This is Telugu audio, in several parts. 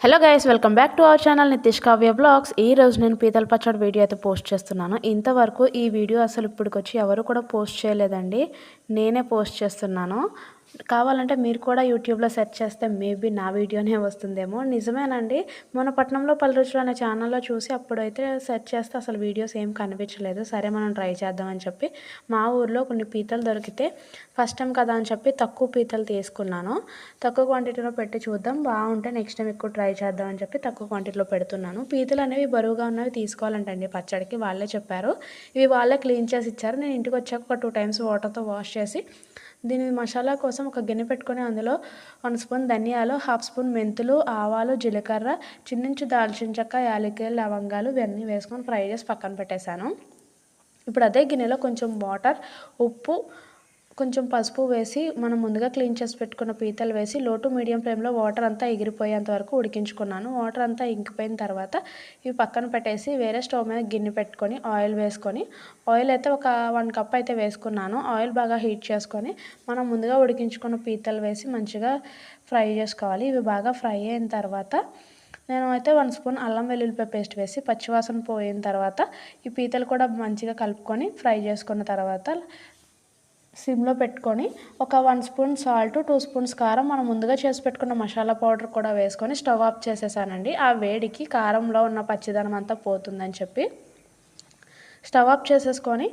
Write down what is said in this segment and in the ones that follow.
Hello guys welcome back to our channel Nitish Kavya vlogs ఈ రోజు నేను పీతల పచ్చడి వీడియో అయితే పోస్ట్ చేస్తున్నాను. ఇంతవరకు ఈ వీడియో అసలు ఇప్పటికొచ్చి ఎవరు కూడా పోస్ట్ చేయలేదండి. నేనే పోస్ట్ చేస్తున్నాను. కావాలంటే మీరు కూడా యూట్యూబ్లో సెర్చ్ చేస్తే మేబీ నా వీడియోనే వస్తుందేమో. నిజమేనండి. మన పట్నంలో పలు రోజులు అనే ఛానల్లో చూసి అప్పుడైతే సెర్చ్ చేస్తే అసలు వీడియోస్ ఏం కనిపించలేదు. సరే మనం ట్రై చేద్దామని చెప్పి మా ఊర్లో కొన్ని పీతలు దొరికితే ఫస్ట్ టైం కదా అని చెప్పి తక్కువ పీతలు తీసుకున్నాను. తక్కువ క్వాంటిటీలో పెట్టి చూద్దాం. బాగుంటే నెక్స్ట్ టైం ఎక్కువ ట్రై చేద్దామని చెప్పి తక్కువ క్వాంటిటీలో పెడుతున్నాను. పీతలు అనేవి బరువుగా ఉన్నవి తీసుకోవాలంటండి పచ్చడికి వాళ్ళే చెప్పారు. ఇవి వాళ్ళే క్లీన్ చేసి ఇచ్చారు. నేను ఇంటికి వచ్చాక ఒక టూ టైమ్స్ వాటర్తో వాష్ చేసి దీని మసాలా కోసం ఒక గిన్నె పెట్టుకొని అందులో వన్ స్పూన్ ధనియాలు హాఫ్ స్పూన్ మెంతులు ఆవాలు జీలకర్ర చిన్నించి దాల్చిన చెక్క యాలక్కాయలు లవంగాలు ఇవన్నీ వేసుకొని ఫ్రై చేసి పక్కన పెట్టేశాను. ఇప్పుడు అదే గిన్నెలో కొంచెం వాటర్ ఉప్పు కొంచెం పసుపు వేసి మనం ముందుగా క్లీన్ చేసి పెట్టుకున్న పీతలు వేసి లో టు మీడియం ఫ్లేమ్లో వాటర్ అంతా ఎగిరిపోయేంత వరకు ఉడికించుకున్నాను. వాటర్ అంతా ఇంకిపోయిన తర్వాత ఇవి పక్కన పెట్టేసి వేరే స్టవ్ మీద గిన్నె పెట్టుకొని ఆయిల్ వేసుకొని ఆయిల్ అయితే ఒక వన్ కప్ అయితే వేసుకున్నాను. ఆయిల్ బాగా హీట్ చేసుకొని మనం ముందుగా ఉడికించుకున్న పీతలు వేసి మంచిగా ఫ్రై చేసుకోవాలి. ఇవి బాగా ఫ్రై అయిన తర్వాత నేను అయితే వన్ స్పూన్ అల్లం వెల్లుల్లిపాయ పేస్ట్ వేసి పచ్చివాసన పోయిన తర్వాత ఈ పీతలు కూడా మంచిగా కలుపుకొని ఫ్రై చేసుకున్న తర్వాత సిమ్లో పెట్టుకొని ఒక one spoon salt two spoons కారం మనం ముందుగా చేసి పెట్టుకున్న మసాలా పౌడర్ కూడా వేసుకొని స్టవ్ ఆఫ్ చేసేసానండి. ఆ వేడికి కారంలో ఉన్న పచ్చిదనం అంతా పోతుందని చెప్పి స్టవ్ ఆఫ్ చేసేసుకొని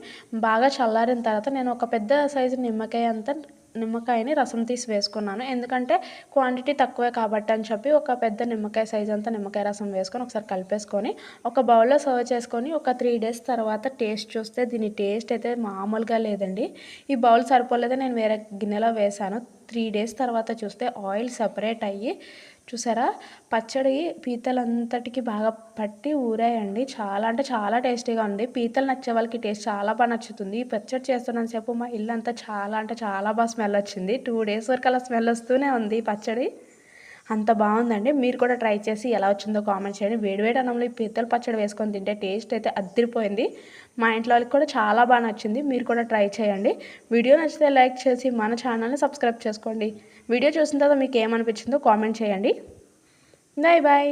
బాగా చల్లారిన తర్వాత నేను ఒక పెద్ద సైజు నిమ్మకాయ అంతా నిమ్మకాయని రసం తీసి వేసుకున్నాను. ఎందుకంటే క్వాంటిటీ తక్కువే కాబట్టి అని చెప్పి ఒక పెద్ద నిమ్మకాయ సైజ్ అంతా నిమ్మకాయ రసం వేసుకొని ఒకసారి కలిపేసుకొని ఒక బౌల్లో సర్వ్ చేసుకొని ఒక త్రీ డేస్ తర్వాత టేస్ట్ చూస్తే దీని టేస్ట్ అయితే మామూలుగా లేదండి. ఈ బౌల్ సరిపోలేదే నేను వేరే గిన్నెలో వేసాను త్రీ డేస్ తర్వాత చూస్తే ఆయిల్ సపరేట్ అయ్యి చూసారా? పచ్చడి పీతలంతటికి బాగా పట్టి ఊరాయండి. చాలా అంటే చాలా టేస్టీగా ఉంది. పీతలు నచ్చే వాళ్ళకి టేస్ట్ చాలా బాగా నచ్చుతుంది. ఈ పచ్చడి చేస్తున్నంతసేపు మా ఇల్లు అంతా చాలా అంటే చాలా బాగా స్మెల్ వచ్చింది. టూ డేస్ వరకు అలా స్మెల్ వస్తూనే ఉంది పచ్చడి. అంత బాగుందండి. మీరు కూడా ట్రై చేసి ఎలా వచ్చిందో కామెంట్ చేయండి. వేడివేడి అన్నంలో ఈ పీతల పచ్చడి వేసుకొని తింటే టేస్ట్ అయితే అద్దరిపోయింది మా ఇంట్లో వాళ్ళకి కూడా చాలా బాగా నచ్చింది. మీరు కూడా ట్రై చేయండి. వీడియో నచ్చితే లైక్ చేసి మన ఛానల్ని సబ్స్క్రైబ్ చేసుకోండి. వీడియో చూసిన తర్వాత మీకు ఏమనిపించిందో కామెంట్ చేయండి. Bye bye.